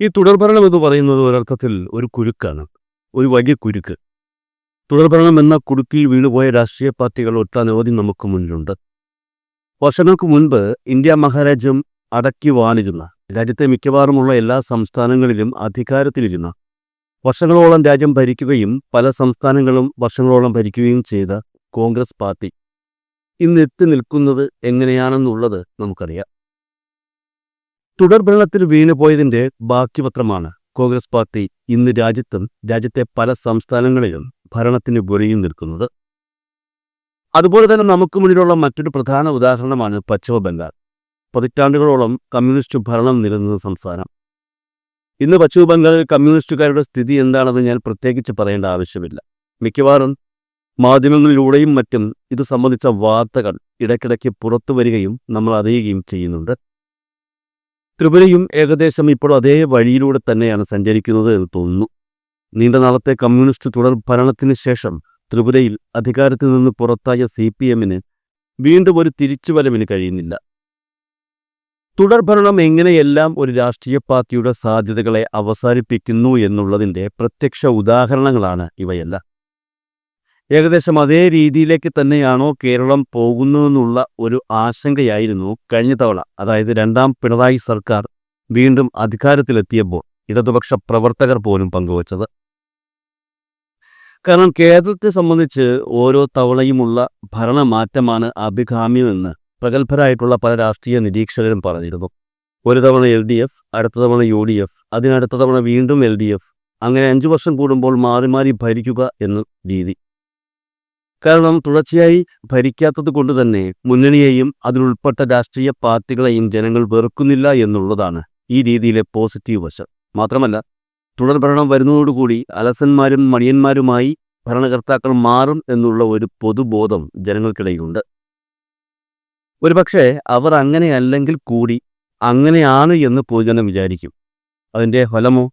ഈ തുടർഭരണം എന്ന് പറയുന്നത് ഒരർത്ഥത്തിൽ ഒരു കുരുക്കാണ് ഒരു വലിയ കുരുക്ക്. തുടർഭരണം എന്ന കുടുക്കിൽ വീണുപോയ രാഷ്ട്രീയ പാർട്ടികൾ ഒട്ടനവധി നമുക്ക് മുന്നിലുണ്ട്. വർഷങ്ങൾക്ക് മുൻപ് ഇന്ത്യ മഹാരാജ്യം അടക്കി വാണിരുന്ന രാജ്യത്തെ മിക്കവാറുമുള്ള എല്ലാ സംസ്ഥാനങ്ങളിലും അധികാരത്തിലിരുന്ന വർഷങ്ങളോളം രാജ്യം ഭരിക്കുകയും പല സംസ്ഥാനങ്ങളും വർഷങ്ങളോളം ഭരിക്കുകയും ചെയ്ത കോൺഗ്രസ് പാർട്ടി. ഇന്ന് എത്തി നിൽക്കുന്നത് എങ്ങനെയാണെന്നുള്ളത് നമുക്കറിയാം. തുടർഭരണത്തിൽ വീണുപോയതിന്റെ ബാക്കിപത്രമാണ് കോൺഗ്രസ് പാർട്ടി ഇന്ന് രാജ്യത്തും രാജ്യത്തെ പല സംസ്ഥാനങ്ങളിലും ഭരണത്തിന് വെളിയിൽ നിൽക്കുന്നത്. അതുപോലെ തന്നെ നമുക്ക് മുന്നിലുള്ള മറ്റൊരു പ്രധാന ഉദാഹരണമാണ് പശ്ചിമ ബംഗാൾ. പതിറ്റാണ്ടുകളോളം കമ്മ്യൂണിസ്റ്റ് ഭരണം നിലനിന്ന സംസ്ഥാനം. ഇന്ന് പശ്ചിമ ബംഗാളിൽ കമ്മ്യൂണിസ്റ്റുകാരുടെ സ്ഥിതി എന്താണെന്ന് ഞാൻ പ്രത്യേകിച്ച് പറയേണ്ട ആവശ്യമില്ല. മിക്കവാറും മാധ്യമങ്ങളിലൂടെയും മറ്റും ഇത് സംബന്ധിച്ച വാർത്തകൾ ഇടയ്ക്കിടയ്ക്ക് പുറത്തു വരികയും നമ്മൾ അറിയുകയും ചെയ്യുന്നുണ്ട്. ത്രിപുരയും ഏകദേശം ഇപ്പോൾ അതേ വഴിയിലൂടെ തന്നെയാണ് സഞ്ചരിക്കുന്നത് എന്ന് തോന്നുന്നു. നീണ്ട നാളത്തെ കമ്മ്യൂണിസ്റ്റ് തുടർ ഭരണത്തിന് ശേഷം ത്രിപുരയിൽ അധികാരത്തിൽ നിന്ന് പുറത്തായ സി പി എമ്മിന് വീണ്ടും ഒരു തിരിച്ചുവരവിന് കഴിയുന്നില്ല. തുടർഭരണം എങ്ങനെയെല്ലാം ഒരു രാഷ്ട്രീയ പാർട്ടിയുടെ സാധ്യതകളെ അവസാനിപ്പിക്കുന്നു എന്നുള്ളതിന്റെ പ്രത്യക്ഷ ഉദാഹരണങ്ങളാണ് ഇവയെല്ലാം. ഏകദേശം അതേ രീതിയിലേക്ക് തന്നെയാണോ കേരളം പോകുന്നതെന്നുള്ള ഒരു ആശങ്കയായിരുന്നു കഴിഞ്ഞ തവണ. അതായത് രണ്ടാം പിണറായി സർക്കാർ വീണ്ടും അധികാരത്തിലെത്തിയപ്പോൾ ഇടതുപക്ഷ പ്രവർത്തകർ പോലും പങ്കുവച്ചത്. കാരണം കേരളത്തെ സംബന്ധിച്ച് ഓരോ തവണയുമുള്ള ഭരണമാറ്റമാണ് അഭികാമ്യമെന്ന് പ്രഗത്ഭരായിട്ടുള്ള പല രാഷ്ട്രീയ നിരീക്ഷകരും പറഞ്ഞിരുന്നു. ഒരു തവണ എൽ ഡി എഫ് അടുത്ത തവണ യു ഡി എഫ് അതിനടുത്ത തവണ വീണ്ടും എൽ ഡി എഫ്. അങ്ങനെ അഞ്ചു വർഷം കൂടുമ്പോൾ മാറി മാറി ഭരിക്കുക എന്ന രീതി. കാരണം തുടർച്ചയായി ഭരിക്കാത്തത് കൊണ്ട് തന്നെ മുന്നണിയെയും അതിലുൾപ്പെട്ട രാഷ്ട്രീയ പാർട്ടികളെയും ജനങ്ങൾ വെറുക്കുന്നില്ല എന്നുള്ളതാണ് ഈ രീതിയിലെ പോസിറ്റീവ് വശം. മാത്രമല്ല തുടർഭരണം വരുന്നതോടുകൂടി അലസന്മാരും മടിയന്മാരുമായി ഭരണകർത്താക്കൾ മാറും എന്നുള്ള ഒരു പൊതുബോധം ജനങ്ങൾക്കിടയിലുണ്ട്. ഒരുപക്ഷെ അവർ അങ്ങനെയല്ലെങ്കിൽ കൂടി അങ്ങനെയാണ് എന്ന് പൊതുജനം വിചാരിക്കും. അതിന്റെ ഫലമോ?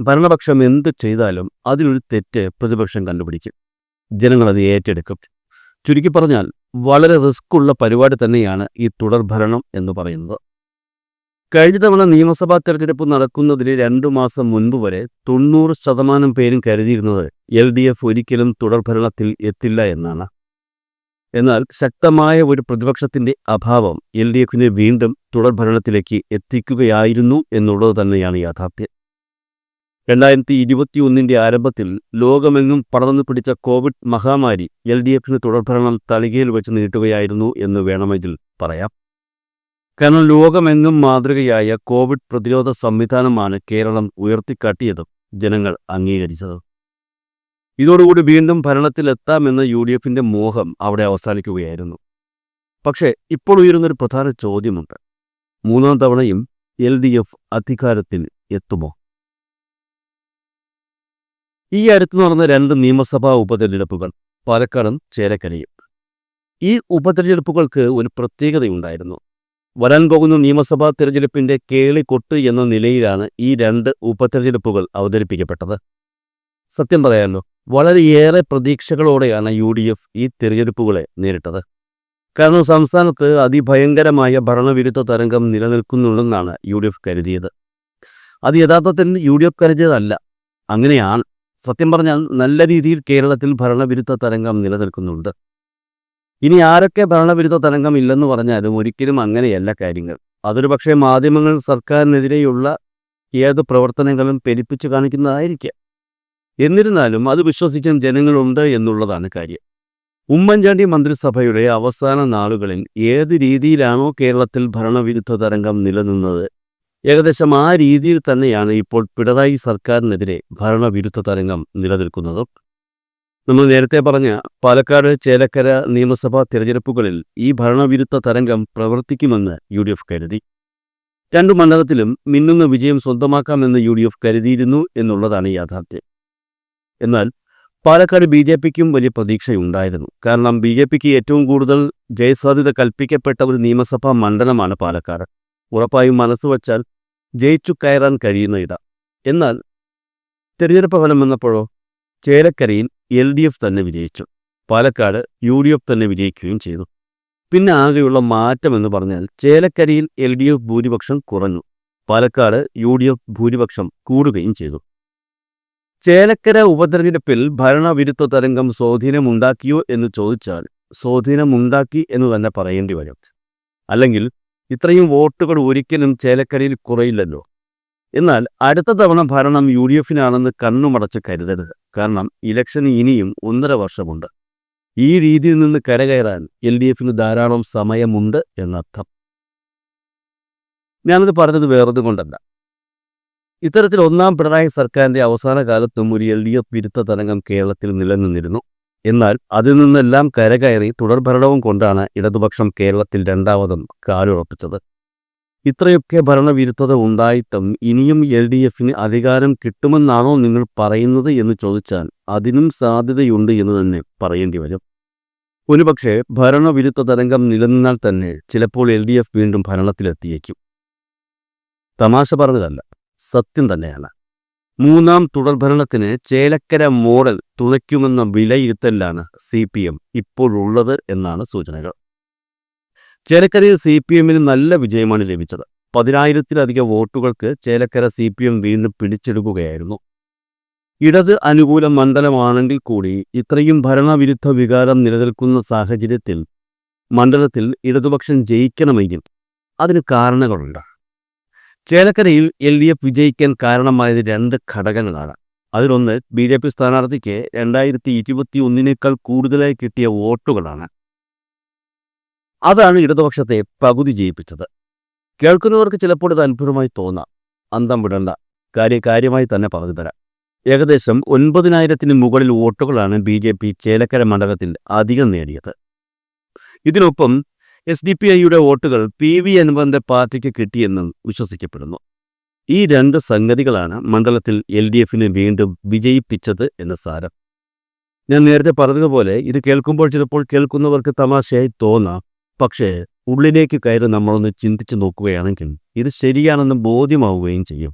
ഭരണപക്ഷം എന്ത് ചെയ്താലും അതിലൊരു തെറ്റ് പ്രതിപക്ഷം കണ്ടുപിടിക്കും. ജനങ്ങളത് ഏറ്റെടുക്കും. ചുരുക്കി പറഞ്ഞാൽ വളരെ റിസ്ക് ഉള്ള പരിപാടി തന്നെയാണ് ഈ തുടർഭരണം എന്ന് പറയുന്നത്. കഴിഞ്ഞ തവണ നിയമസഭാ തെരഞ്ഞെടുപ്പ് നടക്കുന്നതിന് രണ്ടു മാസം മുൻപ് വരെ തൊണ്ണൂറ് ശതമാനം പേരും കരുതിയിരുന്നത് എൽ ഡി എഫ് ഒരിക്കലും തുടർഭരണത്തിൽ എത്തില്ല എന്നാണ്. എന്നാൽ ശക്തമായ ഒരു പ്രതിപക്ഷത്തിന്റെ അഭാവം എൽ ഡി എഫിനെ വീണ്ടും തുടർഭരണത്തിലേക്ക് എത്തിക്കുകയായിരുന്നു എന്നുള്ളത് തന്നെയാണ് യാഥാർത്ഥ്യം. രണ്ടായിരത്തി ഇരുപത്തിയൊന്നിന്റെ ആരംഭത്തിൽ ലോകമെങ്ങും പടർന്നു പിടിച്ച കോവിഡ് മഹാമാരി എൽ ഡി എഫിന് തുടർഭരണം തളികയിൽ വെച്ച് നീട്ടുകയായിരുന്നു എന്ന് വേണമെങ്കിൽ പറയാം. കാരണം ലോകമെങ്ങും മാതൃകയായ കോവിഡ് പ്രതിരോധ സംവിധാനമാണ് കേരളം ഉയർത്തിക്കാട്ടിയതും ജനങ്ങൾ അംഗീകരിച്ചത്. ഇതോടുകൂടി വീണ്ടും ഭരണത്തിലെത്താമെന്ന യു ഡി എഫിന്റെ മോഹം അവിടെ അവസാനിക്കുകയായിരുന്നു. പക്ഷേ ഇപ്പോൾ ഉയരുന്നൊരു പ്രധാന ചോദ്യമുണ്ട്. മൂന്നാം തവണയും എൽ ഡി എഫ് അധികാരത്തിൽ എത്തുമോ? ഈ അടുത്ത് നടന്ന രണ്ട് നിയമസഭാ ഉപതെരഞ്ഞെടുപ്പുകൾ പാലക്കാടും ചേലക്കരയും. ഈ ഉപതെരഞ്ഞെടുപ്പുകൾക്ക് ഒരു പ്രത്യേകതയുണ്ടായിരുന്നു. വരാൻ പോകുന്ന നിയമസഭാ തിരഞ്ഞെടുപ്പിന്റെ കേളിക്കൊട്ട് എന്ന നിലയിലാണ് ഈ രണ്ട് ഉപതെരഞ്ഞെടുപ്പുകൾ അവതരിപ്പിക്കപ്പെട്ടത്. സത്യം പറയാമല്ലോ വളരെയേറെ പ്രതീക്ഷകളോടെയാണ് യു ഡി എഫ് ഈ തിരഞ്ഞെടുപ്പുകളെ നേരിട്ടത്. കാരണം സംസ്ഥാനത്ത് അതിഭയങ്കരമായ ഭരണവിരുദ്ധ തരംഗം നിലനിൽക്കുന്നുണ്ടെന്നാണ് യു ഡി എഫ് കരുതിയത്. അത് യഥാർത്ഥത്തിൽ യു ഡി എഫ് കരുതിയതല്ല. അങ്ങനെയാണ്. സത്യം പറഞ്ഞാൽ നല്ല രീതിയിൽ കേരളത്തിൽ ഭരണവിരുദ്ധ തരംഗം നിലനിൽക്കുന്നുണ്ട്. ഇനി ആരൊക്കെ ഭരണവിരുദ്ധ തരംഗം ഇല്ലെന്ന് പറഞ്ഞാലും ഒരിക്കലും അങ്ങനെയല്ല കാര്യങ്ങൾ. അതൊരു പക്ഷേ മാധ്യമങ്ങൾ സർക്കാരിനെതിരെയുള്ള ഏത് പ്രവർത്തനങ്ങളും പെരുപ്പിച്ചു കാണിക്കുന്നതായിരിക്കാം. എന്നിരുന്നാലും അത് വിശ്വസിക്കാൻ ജനങ്ങളുണ്ട് എന്നുള്ളതാണ് കാര്യം. ഉമ്മൻചാണ്ടി മന്ത്രിസഭയുടെ അവസാന നാളുകളിൽ ഏത് രീതിയിലാണോ കേരളത്തിൽ ഭരണവിരുദ്ധ തരംഗം നിലനിന്നത് ഏകദേശം ആ രീതിയിൽ തന്നെയാണ് ഇപ്പോൾ പിണറായി സർക്കാരിനെതിരെ ഭരണവിരുദ്ധ തരംഗം നിലനിൽക്കുന്നത്. നമ്മൾ നേരത്തെ പറഞ്ഞ പാലക്കാട് ചേലക്കര നിയമസഭാ തിരഞ്ഞെടുപ്പുകളിൽ ഈ ഭരണവിരുദ്ധ തരംഗം പ്രവർത്തിക്കുമെന്ന് യു ഡി എഫ് കരുതി. രണ്ടു മണ്ഡലത്തിലും മിന്നുന്ന വിജയം സ്വന്തമാക്കാമെന്ന് യു ഡി എഫ് കരുതിയിരുന്നു എന്നുള്ളതാണ് യാഥാർത്ഥ്യം. എന്നാൽ പാലക്കാട് ബി ജെ പിക്കും വലിയ പ്രതീക്ഷയുണ്ടായിരുന്നു. കാരണം ബി ജെ പിക്ക് ഏറ്റവും കൂടുതൽ ജയസാധ്യത കൽപ്പിക്കപ്പെട്ട ഒരു നിയമസഭാ മണ്ഡലമാണ് പാലക്കാട്. ഉറപ്പായും മനസ്സ് വച്ചാൽ ജയിച്ചു കയറാൻ കഴിയുന്ന ഇട. എന്നാൽ തിരഞ്ഞെടുപ്പ് ഫലം വന്നപ്പോഴോ ചേലക്കരയിൽ എൽ ഡി എഫ് തന്നെ വിജയിച്ചു. പാലക്കാട് യു ഡി എഫ് തന്നെ വിജയിക്കുകയും ചെയ്തു. പിന്നെ ആകെയുള്ള മാറ്റം എന്ന് പറഞ്ഞാൽ ചേലക്കരയിൽ എൽ ഡി എഫ് ഭൂരിപക്ഷം കുറഞ്ഞു. പാലക്കാട് യു ഡി എഫ് ഭൂരിപക്ഷം കൂടുകയും ചെയ്തു. ചേലക്കര ഉപതെരഞ്ഞെടുപ്പിൽ ഭരണവിരുദ്ധ തരംഗം സ്വാധീനമുണ്ടാക്കിയോ എന്ന് ചോദിച്ചാൽ സ്വാധീനമുണ്ടാക്കി എന്ന് തന്നെ പറയേണ്ടി വരും. അല്ലെങ്കിൽ ഇത്രയും വോട്ടുകൾ ഒരിക്കലും ചേലക്കരയിൽ കുറയില്ലല്ലോ. എന്നാൽ അടുത്ത തവണ ഭരണം യു ഡി എഫിനാണെന്ന് കണ്ണുമടച്ച് കരുതരുത്. കാരണം ഇലക്ഷൻ ഇനിയും ഒന്നര വർഷമുണ്ട്. ഈ രീതിയിൽ നിന്ന് കരകയറാൻ എൽ ഡി എഫിന് ധാരാളം സമയമുണ്ട് എന്നർത്ഥം. ഞാനത് പറഞ്ഞത് വേറൊന്നും കൊണ്ടല്ല. ഇത്തരത്തിൽ ഒന്നാം പിണറായി സർക്കാരിന്റെ അവസാന കാലത്തും ഒരു എൽ ഡി എഫ് വിരുദ്ധ തരംഗം കേരളത്തിൽ നിലനിന്നിരുന്നു. എന്നാൽ അതിൽ നിന്നെല്ലാം കരകയറി തുടർഭരണവും കൊണ്ടാണ് ഇടതുപക്ഷം കേരളത്തിൽ രണ്ടാമതും കാലുറപ്പിച്ചത്. ഇത്രയൊക്കെ ഭരണവിരുദ്ധത ഉണ്ടായിട്ടും ഇനിയും എൽ ഡി എഫിന് അധികാരം കിട്ടുമെന്നാണോ നിങ്ങൾ പറയുന്നത് എന്ന് ചോദിച്ചാൽ അതിനും സാധ്യതയുണ്ട് എന്ന് തന്നെ പറയേണ്ടി വരും. ഒരുപക്ഷെ ഭരണവിരുദ്ധ തരംഗം നിലനിന്നാൽ തന്നെ ചിലപ്പോൾ എൽ ഡി എഫ് വീണ്ടും ഭരണത്തിലെത്തിയേക്കും. തമാശ പറഞ്ഞതല്ല സത്യം തന്നെയാണ്. മൂന്നാം തുടർഭരണത്തിന് ചേലക്കര മോഡൽ തുണയ്ക്കുമെന്ന വിലയിരുത്തലിലാണ് സി പി എം ഇപ്പോഴുള്ളത് എന്നാണ് സൂചനകൾ. ചേലക്കരയിൽ സി പി എമ്മിന് നല്ല വിജയമാണ് ലഭിച്ചത്. പതിനായിരത്തിലധികം വോട്ടുകൾക്ക് ചേലക്കര സി പി എം വീണ്ടും പിടിച്ചെടുക്കുകയായിരുന്നു. ഇടത് അനുകൂല മണ്ഡലമാണെങ്കിൽ കൂടി ഇത്രയും ഭരണവിരുദ്ധ വികാരം നിലനിൽക്കുന്ന സാഹചര്യത്തിൽ മണ്ഡലത്തിൽ ഇടതുപക്ഷം ജയിക്കണമെങ്കിൽ അതിന് കാരണങ്ങളുണ്ട്. ചേലക്കരയിൽ എൽ ഡി എഫ് വിജയിക്കാൻ കാരണമായത് രണ്ട് ഘടകങ്ങളാണ്. അതിലൊന്ന് ബി ജെ പി സ്ഥാനാർത്ഥിക്ക് രണ്ടായിരത്തി ഇരുപത്തി ഒന്നിനേക്കാൾ കൂടുതലായി കിട്ടിയ വോട്ടുകളാണ്. അതാണ് ഇടതുപക്ഷത്തെ പകുതി ജയിപ്പിച്ചത്. കേൾക്കുന്നവർക്ക് ചിലപ്പോൾ ഇത് അത്ഭുതമായി തോന്നാം. അന്തം വിടണ്ട. കാര്യ കാര്യമായി തന്നെ പറഞ്ഞു തരാം. ഏകദേശം ഒൻപതിനായിരത്തിന് മുകളിൽ വോട്ടുകളാണ് ബി ജെ പി ചേലക്കര മണ്ഡലത്തിൽ അധികം നേടിയത്. ഇതിനൊപ്പം എസ് ഡി പി ഐയുടെ വോട്ടുകൾ പി വി അൻവറിന്റെ പാർട്ടിക്ക് കിട്ടിയെന്ന് വിശ്വസിക്കപ്പെടുന്നു. ഈ രണ്ട് സംഗതികളാണ് മണ്ഡലത്തിൽ എൽ ഡി എഫിനെ വീണ്ടും വിജയിപ്പിച്ചത് എന്ന സാരം. ഞാൻ നേരത്തെ പറഞ്ഞതുപോലെ ഇത് കേൾക്കുമ്പോൾ ചിലപ്പോൾ കേൾക്കുന്നവർക്ക് തമാശയായി തോന്നാം. പക്ഷേ ഉള്ളിലേക്ക് കയറി നമ്മളൊന്ന് ചിന്തിച്ചു നോക്കുകയാണെങ്കിൽ ഇത് ശരിയാണെന്ന് ബോധ്യമാവുകയും ചെയ്യും.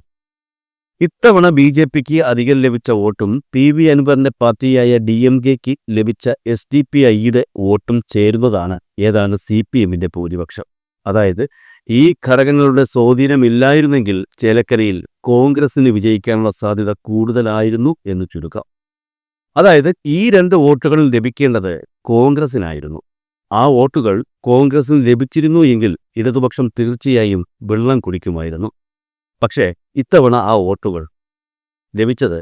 ഇത്തവണ ബി ജെ പിക്ക് അധികം ലഭിച്ച വോട്ടും പി വി അൻവറിന്റെ പാർട്ടിയായ ഡി എം കെക്ക് ലഭിച്ച എസ് ഡി പി ഐയുടെ വോട്ടും ചേരുന്നതാണ് ഏതാണ് സി പി എമ്മിന്റെ ഭൂരിപക്ഷം. അതായത് ഈ ഘടകങ്ങളുടെ സ്വാധീനമില്ലായിരുന്നെങ്കിൽ ചേലക്കരയിൽ കോൺഗ്രസിന് വിജയിക്കാനുള്ള സാധ്യത കൂടുതലായിരുന്നു എന്ന് ചുരുക്കം. അതായത് ഈ രണ്ട് വോട്ടുകൾ ലഭിക്കേണ്ടത് കോൺഗ്രസിനായിരുന്നു. ആ വോട്ടുകൾ കോൺഗ്രസിന് ലഭിച്ചിരുന്നു എങ്കിൽ ഇടതുപക്ഷം തീർച്ചയായും വെള്ളം കുടിക്കുമായിരുന്നു. പക്ഷേ ഇത്തവണ ആ വോട്ടുകൾ ലഭിച്ചത്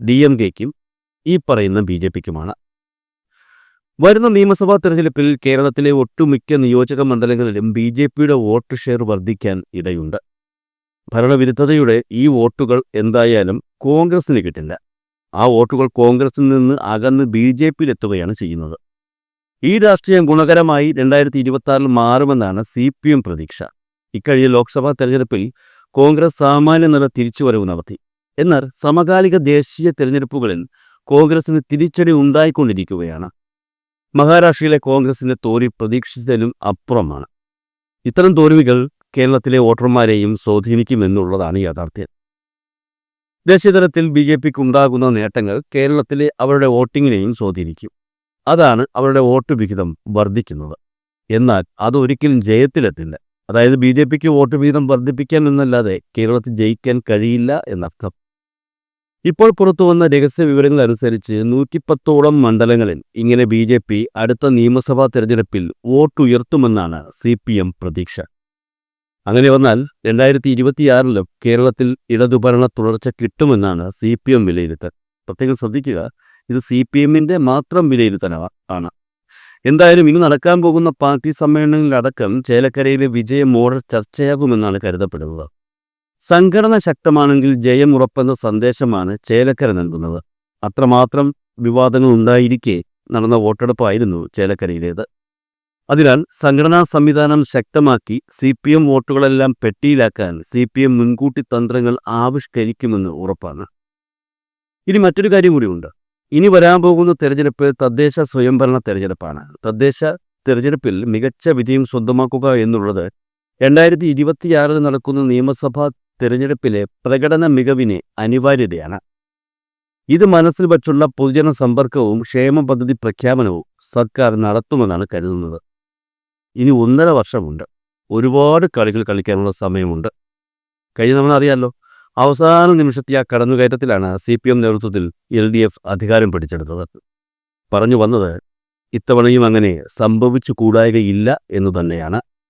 ഡി എം കെക്കും ഈ പറയുന്ന ബി ജെ പിക്കുമാണ്. വരുന്ന നിയമസഭാ തെരഞ്ഞെടുപ്പിൽ കേരളത്തിലെ ഒട്ടുമിക്ക നിയോജക മണ്ഡലങ്ങളിലും ബി ജെ പിയുടെ വോട്ട് ഷെയർ വർദ്ധിക്കാൻ ഇടയുണ്ട്. ഭരണവിരുദ്ധതയുടെ ഈ വോട്ടുകൾ എന്തായാലും കോൺഗ്രസിന് കിട്ടില്ല. ആ വോട്ടുകൾ കോൺഗ്രസിൽ നിന്ന് അകന്ന് ബി ജെ പിയിലെത്തുകയാണ് ചെയ്യുന്നത്. ഈ രാഷ്ട്രീയം ഗുണകരമായി രണ്ടായിരത്തി ഇരുപത്തി മാറുമെന്നാണ് സി പി എം പ്രതീക്ഷ. ഇക്കഴിഞ്ഞ ലോക്സഭാ തെരഞ്ഞെടുപ്പിൽ കോൺഗ്രസ് സാമാന്യ നില തിരിച്ചുവരവ് നടത്തി. എന്നാൽ സമകാലിക ദേശീയ തെരഞ്ഞെടുപ്പുകളിൽ കോൺഗ്രസിന് തിരിച്ചടി ഉണ്ടായിക്കൊണ്ടിരിക്കുകയാണ്. മഹാരാഷ്ട്രയിലെ കോൺഗ്രസിന്റെ തോൽവി പ്രതീക്ഷിച്ചതിലും അപ്പുറമാണ്. ഇത്തരം തോൽവികൾ കേരളത്തിലെ വോട്ടർമാരെയും സ്വാധീനിക്കുമെന്നുള്ളതാണ് യാഥാർത്ഥ്യം. ദേശീയതലത്തിൽ ബി ജെ പിക്ക് ഉണ്ടാകുന്ന നേട്ടങ്ങൾ കേരളത്തിലെ അവരുടെ വോട്ടിങ്ങിനെയും സ്വാധീനിക്കും. അതാണ് അവരുടെ വോട്ട് വിഹിതം വർദ്ധിക്കുന്നത്. എന്നാൽ അതൊരിക്കലും ജയത്തിലെത്തില്ല. അതായത് ബി ജെ പിക്ക് വോട്ട് വീതം വർദ്ധിപ്പിക്കാൻ എന്നല്ലാതെ കേരളത്തിൽ ജയിക്കാൻ കഴിയില്ല എന്നർത്ഥം. ഇപ്പോൾ പുറത്തുവന്ന രഹസ്യ വിവരങ്ങൾ അനുസരിച്ച് നൂറ്റിപ്പത്തോളം മണ്ഡലങ്ങളിൽ ഇങ്ങനെ ബി ജെ പി അടുത്ത നിയമസഭാ തെരഞ്ഞെടുപ്പിൽ വോട്ടുയർത്തുമെന്നാണ് സി പി എം പ്രതീക്ഷ. അങ്ങനെ വന്നാൽ രണ്ടായിരത്തി ഇരുപത്തിയാറിലും കേരളത്തിൽ ഇടതുഭരണ തുടർച്ച കിട്ടുമെന്നാണ് സി പി എം വിലയിരുത്തൽ. പ്രത്യേകം ശ്രദ്ധിക്കുക ഇത് സി പി എമ്മിന്റെ മാത്രം വിലയിരുത്തലാണ്. എന്തായാലും ഇനി നടക്കാൻ പോകുന്ന പാർട്ടി സമ്മേളനങ്ങളിലടക്കം ചേലക്കരയിലെ വിജയ മോഡൽ ചർച്ചയാകുമെന്നാണ് കരുതപ്പെടുന്നത്. സംഘടന ശക്തമാണെങ്കിൽ ജയം ഉറപ്പെന്ന സന്ദേശമാണ് ചേലക്കര നൽകുന്നത്. അത്രമാത്രം വിവാദങ്ങൾ ഉണ്ടായിരിക്കെ നടന്ന വോട്ടെടുപ്പായിരുന്നു ചേലക്കരയിലേത്. അതിനാൽ സംഘടനാ സംവിധാനം ശക്തമാക്കി സി പി എം വോട്ടുകളെല്ലാം പെട്ടിയിലാക്കാൻ സി പി എം മുൻകൂട്ടി തന്ത്രങ്ങൾ ആവിഷ്കരിക്കുമെന്ന് ഉറപ്പാണ്. ഇനി മറ്റൊരു കാര്യം കൂടിയുണ്ട്. ഇനി വരാൻ പോകുന്ന തെരഞ്ഞെടുപ്പ് തദ്ദേശ സ്വയംഭരണ തെരഞ്ഞെടുപ്പാണ്. തദ്ദേശ തെരഞ്ഞെടുപ്പിൽ മികച്ച വിജയം സ്വന്തമാക്കുക എന്നുള്ളത് രണ്ടായിരത്തി ഇരുപത്തിയാറിൽ നടക്കുന്ന നിയമസഭാ തെരഞ്ഞെടുപ്പിലെ പ്രകടന മികവിന് അനിവാര്യതയാണ്. ഇത് മനസ്സിൽ വച്ചുള്ള പൊതുജന സമ്പർക്കവും ക്ഷേമ പദ്ധതി പ്രഖ്യാപനവും സർക്കാർ നടത്തുമെന്നാണ് കരുതുന്നത്. ഇനി ഒന്നര വർഷമുണ്ട്. ഒരുപാട് കളികൾ കളിക്കാനുള്ള സമയമുണ്ട്. കഴിഞ്ഞ നമ്മൾ അറിയാമല്ലോ അവസാന നിമിഷത്തെ ആ കടന്നുകയറ്റത്തിലാണ് സി പി എം നേതൃത്വത്തിൽ എൽ ഡി എഫ് അധികാരം പിടിച്ചെടുത്തത്. പറഞ്ഞു വന്നത് ഇത്തവണയും അങ്ങനെ സംഭവിച്ചു കൂടായകയില്ല എന്നു തന്നെയാണ്.